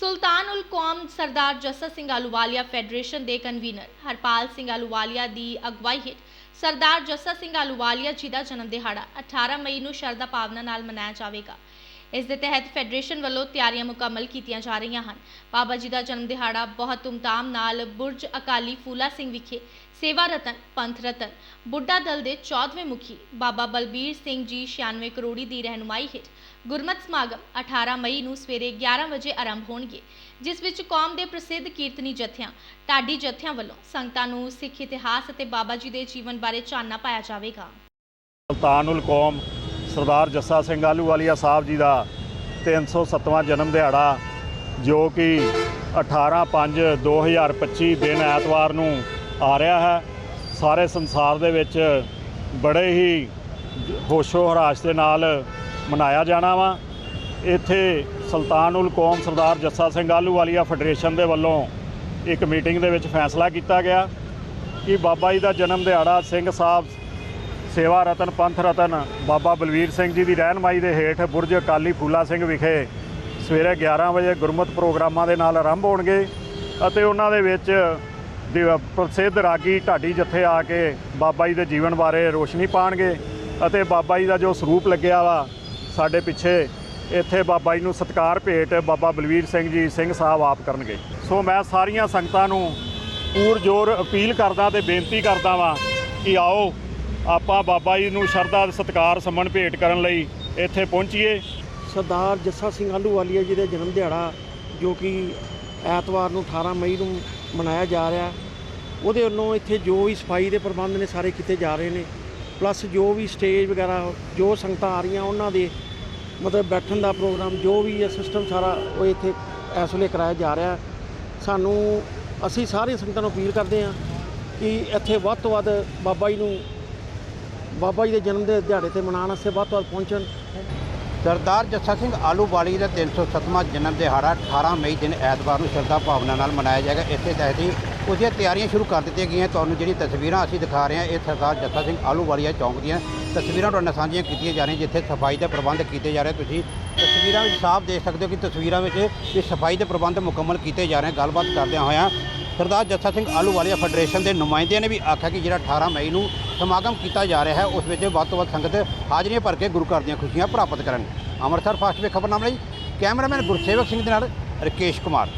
ਸੁਲਤਾਨ ਉਲ ਕੌਮ ਸਰਦਾਰ ਜੱਸਾ ਸਿੰਘ ਆਲੂਵਾਲੀਆ ਫੈਡਰੇਸ਼ਨ ਦੇ ਕਨਵੀਨਰ। ਹਰਪਾਲ ਸਿੰਘ ਆਲੂਵਾਲੀਆ ਦੀ ਅਗਵਾਈ ਹੇਠ ਸਰਦਾਰ ਜੱਸਾ ਸਿੰਘ ਆਲੂਵਾਲੀਆ ਜੀ ਦਾ ਜਨਮ ਦਿਹਾੜਾ 18 ਮਈ ਨੂੰ ਸ਼ਰਧਾ ਭਾਵਨਾ ਨਾਲ ਮਨਾਇਆ ਜਾਵੇਗਾ। ਇਸ ਦੇ ਤਹਿਤ ਫੈਡਰੇਸ਼ਨ ਵੱਲੋਂ ਤਿਆਰੀਆਂ ਮੁਕੰਮਲ ਕੀਤੀਆਂ ਜਾ ਰਹੀਆਂ ਹਨ। ਬਾਬਾ ਜੀ ਦਾ ਜਨਮ ਦਿਹਾੜਾ ਬਹੁਤ ਧੂਮਧਾਮ ਨਾਲ ਬੁਰਜ ਅਕਾਲੀ ਫੂਲਾ ਸਿੰਘ ਵਿਖੇ ਸੇਵਾ ਰਤਨ, ਪੰਥ ਰਤਨ, ਬੁੱਢਾ ਦਲ ਦੇ 14ਵੇਂ ਮੁਖੀ ਬਾਬਾ ਬਲਬੀਰ ਸਿੰਘ ਜੀ 96 ਕਰੋੜੀ ਦੀ ਰਹਿਨੁਮਾਈ ਹੇਠ ਗੁਰਮਤਿ ਸਮਾਗਮ 18 ਮਈ ਨੂੰ ਸਵੇਰੇ 11 ਵਜੇ ਆਰੰਭ ਹੋਣਗੇ, ਜਿਸ ਵਿੱਚ ਕੌਮ ਦੇ ਪ੍ਰਸਿੱਧ ਕੀਰਤਨੀ ਜਥਿਆਂ, ਢਾਡੀ ਜਥਿਆਂ ਵੱਲੋਂ ਸੰਗਤਾਂ ਨੂੰ ਸਿੱਖ ਇਤਿਹਾਸ ਅਤੇ ਬਾਬਾ ਜੀ ਦੇ ਜੀਵਨ ਬਾਰੇ ਚਾਨਣਾ ਪਾਇਆ ਜਾਵੇਗਾ। ਸੁਲਤਾਨੁਲ ਕੌਮ ਸਰਦਾਰ ਜੱਸਾ ਸਿੰਘ ਆਲੂਵਾਲੀਆ ਸਾਹਿਬ ਜੀ ਦਾ 307ਵਾਂ ਜਨਮ ਦਿਹਾੜਾ, ਜੋ ਕਿ 18/5/2025 ਦਿਨ ਐਤਵਾਰ ਨੂੰ ਆ ਰਿਹਾ ਹੈ। ਸਾਰੇ ਸੰਸਾਰ ਦੇ ਵਿੱਚ ਬੜੇ ਹੀ ਹੋਸ਼ੋ ਹਰਾਸ਼ ਦੇ ਨਾਲ ਮਨਾਇਆ ਜਾਣਾ ਵਾ। ਇੱਥੇ ਸੁਲਤਾਨੁਲ ਕੌਮ ਸਰਦਾਰ ਜੱਸਾ ਸਿੰਘ ਆਲੂਵਾਲੀਆ ਫੈਡਰੇਸ਼ਨ ਦੇ ਵੱਲੋਂ ਇੱਕ ਮੀਟਿੰਗ ਦੇ ਵਿੱਚ ਫੈਸਲਾ ਕੀਤਾ ਗਿਆ ਕਿ ਬਾਬਾ ਜੀ ਦਾ ਜਨਮ ਦਿਹਾੜਾ ਸਿੰਘ ਸਾਹਿਬ ਸੇਵਾ ਰਤਨ, ਪੰਥ ਰਤਨ, ਬਾਬਾ ਬਲਵੀਰ ਸਿੰਘ ਜੀ ਦੀ ਰਹਿਨਮਾਈ ਦੇ ਹੇਠ ਬੁਰਜ ਅਕਾਲੀ ਫੂਲਾ ਸਿੰਘ ਵਿਖੇ ਸਵੇਰੇ 11 ਵਜੇ ਗੁਰਮਤਿ ਪ੍ਰੋਗਰਾਮਾਂ ਦੇ ਨਾਲ ਆਰੰਭ ਹੋਣਗੇ ਅਤੇ ਉਹਨਾਂ ਦੇ ਵਿੱਚ ਦਿਵ- ਪ੍ਰਸਿੱਧ ਰਾਗੀ ਢਾਡੀ ਜਥੇ ਆ ਕੇ ਬਾਬਾ ਜੀ ਦੇ ਜੀਵਨ ਬਾਰੇ ਰੋਸ਼ਨੀ ਪਾਣਗੇ ਅਤੇ ਬਾਬਾ ਜੀ ਦਾ ਜੋ ਸਰੂਪ ਲੱਗਿਆ ਵਾ ਸਾਡੇ ਪਿੱਛੇ, ਇੱਥੇ ਬਾਬਾ ਜੀ ਨੂੰ ਸਤਕਾਰ ਭੇਟ ਬਾਬਾ ਬਲਵੀਰ ਸਿੰਘ ਜੀ, ਸਿੰਘ ਸਾਹਿਬ ਆਪ ਕਰਨਗੇ। ਸੋ ਮੈਂ ਸਾਰੀਆਂ ਸੰਗਤਾਂ ਨੂੰ ਪੂਰ ਜੋਰ ਅਪੀਲ ਕਰਦਾ ਤੇ ਬੇਨਤੀ ਕਰਦਾ ਵਾਂ ਕਿ ਆਓ ਆਪਾਂ ਬਾਬਾ ਜੀ ਨੂੰ ਸ਼ਰਧਾ ਤੇ ਸਤਿਕਾਰ ਸੰਮਨ ਭੇਟ ਕਰਨ ਲਈ ਇੱਥੇ ਪਹੁੰਚੀਏ। ਸਰਦਾਰ ਜੱਸਾ ਸਿੰਘ ਆਲੂਵਾਲੀਆ ਜੀ ਦੇ ਜਨਮ ਦਿਹਾੜਾ, ਜੋ ਕਿ ਐਤਵਾਰ ਨੂੰ 18 ਮਈ ਨੂੰ ਮਨਾਇਆ ਜਾ ਰਿਹਾ ਉਹਦੇ ਵੱਲੋਂ ਇੱਥੇ ਜੋ ਵੀ ਸਫ਼ਾਈ ਦੇ ਪ੍ਰਬੰਧ ਨੇ ਸਾਰੇ ਕੀਤੇ ਜਾ ਰਹੇ ਨੇ, ਪਲੱਸ ਜੋ ਵੀ ਸਟੇਜ ਵਗੈਰਾ, ਜੋ ਸੰਗਤਾਂ ਆ ਰਹੀਆਂ, ਉਹਨਾਂ ਦੇ ਮਤਲਬ ਬੈਠਣ ਦਾ ਪ੍ਰੋਗਰਾਮ, ਜੋ ਵੀ ਹੈ ਸਿਸਟਮ ਸਾਰਾ ਉਹ ਇੱਥੇ ਇਸ ਵੇਲੇ ਕਰਾਇਆ ਜਾ ਰਿਹਾ ਸਾਨੂੰ, ਅਸੀਂ ਸਾਰੇ ਸੰਗਤਾਂ ਨੂੰ ਅਪੀਲ ਕਰਦੇ ਹਾਂ ਕਿ ਇੱਥੇ ਵੱਧ ਤੋਂ ਵੱਧ ਬਾਬਾ ਜੀ ਨੂੰ ਬਾਬਾ ਜੀ ਦੇ ਜਨਮ ਦੇ ਦਿਹਾੜੇ ਤੇ ਮਨਾਉਣ ਵਾਸਤੇ ਵੱਧ ਤੋਂ ਵੱਧ ਪਹੁੰਚਣ। ਸਰਦਾਰ ਜੱਸਾ ਸਿੰਘ ਆਲੂਵਾਲੀ ਦਾ 307ਵਾਂ ਜਨਮ ਦਿਹਾੜਾ 18 ਮਈ ਦਿਨ ਐਤਵਾਰ ਨੂੰ ਸ਼ਰਧਾ ਭਾਵਨਾ ਨਾਲ ਮਨਾਇਆ ਜਾਏਗਾ। ਇਸੇ ਤਹਿਤ ਹੀ ਉਸਦੀਆਂ ਤਿਆਰੀਆਂ ਸ਼ੁਰੂ ਕਰ ਦਿੱਤੀਆਂ ਗਈਆਂ। ਤੁਹਾਨੂੰ ਜਿਹੜੀ ਤਸਵੀਰਾਂ ਅਸੀਂ ਦਿਖਾ ਰਹੇ ਹਾਂ, ਇਹ ਸਰਦਾਰ ਜੱਸਾ ਸਿੰਘ ਆਲੂਵਾਲੀਆ ਚੌਂਕ ਦੀਆਂ ਤਸਵੀਰਾਂ ਤੁਹਾਡੇ ਨਾਲ ਸਾਂਝੀਆਂ ਕੀਤੀਆਂ ਜਾ ਰਹੀਆਂ, ਜਿੱਥੇ ਸਫ਼ਾਈ ਦੇ ਪ੍ਰਬੰਧ ਕੀਤੇ ਜਾ ਰਹੇ ਤੁਸੀਂ ਤਸਵੀਰਾਂ ਵਿੱਚ ਸਾਫ਼ ਦੇਖ ਸਕਦੇ ਹੋ ਕਿ ਤਸਵੀਰਾਂ ਵਿੱਚ ਇਹ ਸਫ਼ਾਈ ਦੇ ਪ੍ਰਬੰਧ ਮੁਕੰਮਲ ਕੀਤੇ ਜਾ ਰਹੇ ਗੱਲਬਾਤ ਕਰਦਿਆਂ ਹੋਇਆਂ ਸਰਦਾਰ ਜੱਸਾ ਸਿੰਘ ਆਲੂਵਾਲੀਆ ਫੈਡਰੇਸ਼ਨ ਦੇ ਨੁਮਾਇੰਦਿਆਂ ਨੇ ਵੀ ਆਖਿਆ ਕਿ ਜਿਹੜਾ 18 ਮਈ ਨੂੰ ਸਮਾਗਮ ਕੀਤਾ ਜਾ ਰਿਹਾ ਹੈ, ਉਸ ਵਿੱਚ ਵੱਧ ਤੋਂ ਵੱਧ ਸੰਗਤ ਹਾਜ਼ਰੀਆਂ ਭਰ ਕੇ ਗੁਰੂ ਘਰ ਦੀਆਂ ਖੁਸ਼ੀਆਂ ਪ੍ਰਾਪਤ ਕਰਨ ਅੰਮ੍ਰਿਤਸਰ ਫਾਸਟ ਵੇ ਖਬਰਨਾਮਾ ਲਈ ਕੈਮਰਾਮੈਨ ਗੁਰਸੇਵਕ ਸਿੰਘ ਦੇ ਨਾਲ ਰਕੇਸ਼ ਕੁਮਾਰ।